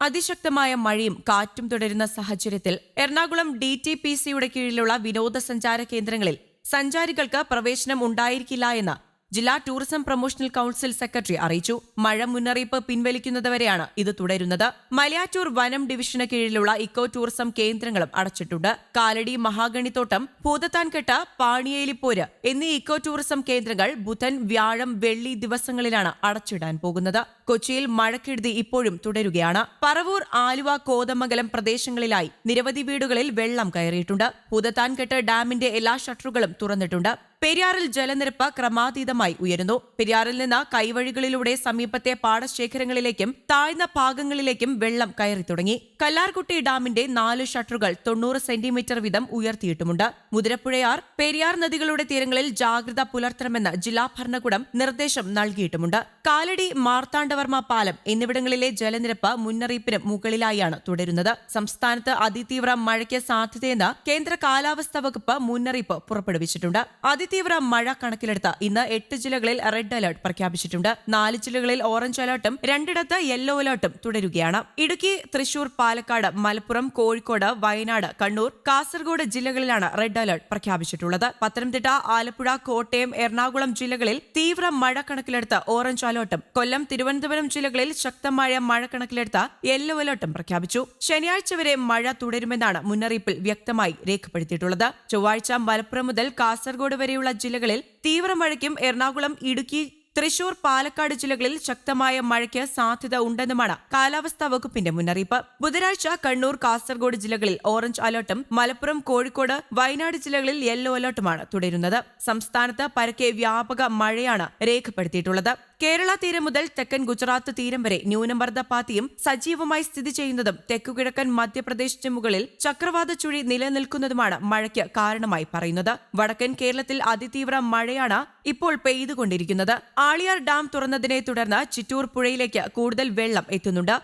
അതിശക്തമായ മഴയും കാറ്റും തുടരുന്ന സാഹചര്യത്തിൽ എറണാകുളം ഡി ടി പി സിയുടെ കീഴിലുള്ള വിനോദസഞ്ചാര കേന്ദ്രങ്ങളിൽ സഞ്ചാരികൾക്ക് പ്രവേശനം ഉണ്ടായിരിക്കില്ല എന്ന് ജില്ലാ ടൂറിസം പ്രൊമോഷണൽ കൌൺസിൽ സെക്രട്ടറി അറിയിച്ചു. മഴ മുന്നറിയിപ്പ് പിൻവലിക്കുന്നതുവരെയാണ് ഇത് തുടരുന്നത്. മലയാറ്റൂർ വനം ഡിവിഷന് കീഴിലുള്ള ഇക്കോ ടൂറിസം കേന്ദ്രങ്ങളും അടച്ചിട്ടുണ്ട്. കാലടി മഹാഗണിത്തോട്ടം ഭൂതത്താൻകെട്ട് പാണിയേലിപ്പോര് എന്നീ ഇക്കോ ടൂറിസം കേന്ദ്രങ്ങൾ ബുധൻ വ്യാഴം വെള്ളി ദിവസങ്ങളിലാണ് അടച്ചിടാൻ പോകുന്നത്. കൊച്ചിയിൽ മഴക്കെടുതി ഇപ്പോഴും തുടരുകയാണ്. പറവൂർ ആലുവ കോതമംഗലം പ്രദേശങ്ങളിലായി നിരവധി വീടുകളിൽ വെള്ളം കയറിയിട്ടുണ്ട്. ഭൂതത്താൻകെട്ട് ഡാമിന്റെ എല്ലാ ഷട്ടറുകളും തുറന്നിട്ടുണ്ട്. പെരിയാറിൽ ജലനിരപ്പ് ക്രമാതീതമായി ഉയരുന്നു. പെരിയാറിൽ നിന്ന് കൈവഴികളിലൂടെ സമീപത്തെ പാടശേഖരങ്ങളിലേക്കും താഴ്ന്ന ഭാഗങ്ങളിലേക്കും വെള്ളം കയറി തുടങ്ങി. കല്ലാർകുട്ടി ഡാമിന്റെ നാല് ഷട്ടറുകൾ തൊണ്ണൂറ് സെന്റിമീറ്റർ വീതം ഉയർത്തിയിട്ടുമുണ്ട്. മുതിരപ്പുഴയാർ പെരിയാർ നദികളുടെ തീരങ്ങളിൽ ജാഗ്രത പുലർത്തണമെന്ന് ജില്ലാ ഭരണകൂടം നിർദ്ദേശം നൽകിയിട്ടുമുണ്ട്. കാലടി മാർത്താണ്ഡവർമ്മ പാലം എന്നിവിടങ്ങളിലെ ജലനിരപ്പ് മുന്നറിയിപ്പിന് മുകളിലായാണ് തുടരുന്നത്. സംസ്ഥാനത്ത് അതിതീവ്ര മഴയ്ക്ക് സാധ്യതയെന്ന് കേന്ദ്ര കാലാവസ്ഥാ വകുപ്പ് മുന്നറിയിപ്പ് പുറപ്പെടുവിച്ചിട്ടുണ്ട്. അതിതീവ്ര മഴ കണക്കിലെടുത്ത് ഇന്ന് എട്ട് ജില്ലകളിൽ റെഡ് അലർട്ട് പ്രഖ്യാപിച്ചിട്ടുണ്ട്. നാല് ജില്ലകളിൽ ഓറഞ്ച് അലർട്ടും രണ്ടിടത്ത് യെല്ലോ അലർട്ടും തുടരുകയാണ്. ഇടുക്കി തൃശൂർ പാലക്കാട് മലപ്പുറം കോഴിക്കോട് വയനാട് കണ്ണൂർ കാസർഗോഡ് ജില്ലകളിലാണ് റെഡ് അലർട്ട് പ്രഖ്യാപിച്ചിട്ടുള്ളത്. പത്തനംതിട്ട ആലപ്പുഴ കോട്ടയം എറണാകുളം ജില്ലകളിൽ തീവ്ര മഴ കണക്കിലെടുത്ത് ഓറഞ്ച് അലർട്ടും. കൊല്ലം തിരുവനന്തപുരം ജില്ലകളിൽ ശക്തമായ മഴ കണക്കിലെടുത്ത് യെല്ലോ അലർട്ടും പ്രഖ്യാപിച്ചു. ശനിയാഴ്ച വരെ മഴ തുടരുമെന്നാണ് മുന്നറിയിപ്പിൽ വ്യക്തമായി രേഖപ്പെടുത്തിയിട്ടുള്ളത്. ചൊവ്വാഴ്ച മലപ്പുറം മുതൽ കാസർഗോഡ് വരെയുള്ള ജില്ലകളിൽ തീവ്ര മഴയ്ക്കും എറണാകുളം ഇടുക്കി തൃശൂർ പാലക്കാട് ജില്ലകളിൽ ശക്തമായ മഴയ്ക്ക് സാധ്യത ഉണ്ടെന്നുമാണ് കാലാവസ്ഥാ വകുപ്പിന്റെ മുന്നറിയിപ്പ്. ബുധനാഴ്ച കണ്ണൂർ കാസർഗോഡ് ജില്ലകളിൽ ഓറഞ്ച് അലർട്ടും മലപ്പുറം കോഴിക്കോട് വയനാട് ജില്ലകളിൽ യെല്ലോ അലർട്ടുമാണ് തുടരുന്നത്. സംസ്ഥാനത്ത് പരക്കെ വ്യാപക മഴയാണ് രേഖപ്പെടുത്തിയിട്ടുള്ളത്. കേരള തീരം മുതൽ തെക്കൻ ഗുജറാത്ത് തീരം വരെ ന്യൂനമർദ്ദ പാത്തിയും സജീവമായി സ്ഥിതി ചെയ്യുന്നതും തെക്കുകിഴക്കൻ മധ്യപ്രദേശിന് മുകളിൽ ചക്രവാത ചുഴി നിലനിൽക്കുന്നതുമാണ് മഴയ്ക്ക് കാരണമായി പറയുന്നത്. വടക്കൻ കേരളത്തിൽ അതിതീവ്ര മഴയാണ് ഇപ്പോൾ പെയ്തുകൊണ്ടിരിക്കുന്നത്. ആളിയാർ ഡാം തുറന്നതിനെ തുടർന്ന് ചിറ്റൂർ പുഴയിലേക്ക് കൂടുതൽ വെള്ളം എത്തുന്നുണ്ട്.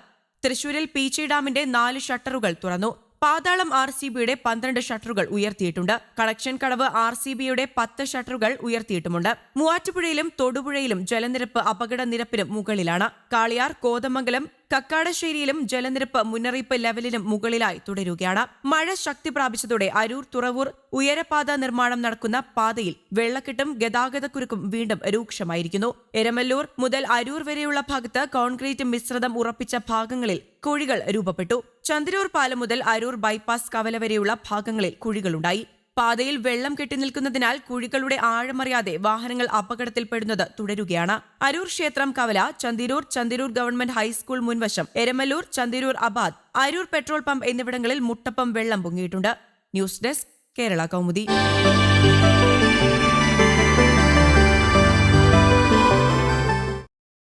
തൃശൂരിൽ പീച്ചി ഡാമിന്റെ നാല് ഷട്ടറുകൾ തുറന്നു. പാതാളം ആർ സി ബിയുടെ പന്ത്രണ്ട് ഷട്ടറുകൾ ഉയർത്തിയിട്ടുണ്ട്. കളക്ഷൻ കടവ് ആർ സി ബിയുടെ പത്ത് ഷട്ടറുകൾ ഉയർത്തിയിട്ടുമുണ്ട്. മൂവാറ്റുപുഴയിലും തൊടുപുഴയിലും ജലനിരപ്പ് അപകട നിരപ്പിനും മുകളിലാണ്. കാളിയാർ കോതമംഗലം കക്കാടശ്ശേരിയിലും ജലനിരപ്പ് മുന്നറിയിപ്പ് ലെവലിനും മുകളിലായി തുടരുകയാണ്. മഴ ശക്തി പ്രാപിച്ചതോടെ അരൂർ തുറവൂർ ഉയരപാത നിർമ്മാണം നടക്കുന്ന പാതയിൽ വെള്ളക്കെട്ടും ഗതാഗതക്കുരുക്കും വീണ്ടും രൂക്ഷമായിരിക്കുന്നു. എരമല്ലൂർ മുതൽ അരൂർ വരെയുള്ള ഭാഗത്ത് കോൺക്രീറ്റ് മിശ്രിതം ഉറപ്പിച്ച ഭാഗങ്ങളിൽ കുഴികൾ രൂപപ്പെട്ടു. ചന്ദ്രൂർ പാലം മുതൽ അരൂർ ബൈപ്പാസ് കവല വരെയുള്ള ഭാഗങ്ങളിൽ കുഴികളുണ്ടായി. പാതയിൽ വെള്ളം കെട്ടി നിൽക്കുന്നതിനാൽ കുഴികളുടെ ആഴമറിയാതെ വാഹനങ്ങൾ അപകടത്തിൽപ്പെടുന്നത് തുടരുകയാണ്. അരൂർ ക്ഷേത്രം കവല ചന്തിരൂർ ചന്തിരൂർ ഗവൺമെന്റ് ഹൈസ്കൂൾ മുൻവശം എരമല്ലൂർ ചന്തിരൂർ അബാദ് അരൂർ പെട്രോൾ പമ്പ് എന്നിവിടങ്ങളിൽ മുട്ടപ്പം വെള്ളം പൊങ്ങിയിട്ടുണ്ട്. News desk Kerala Kaumudi.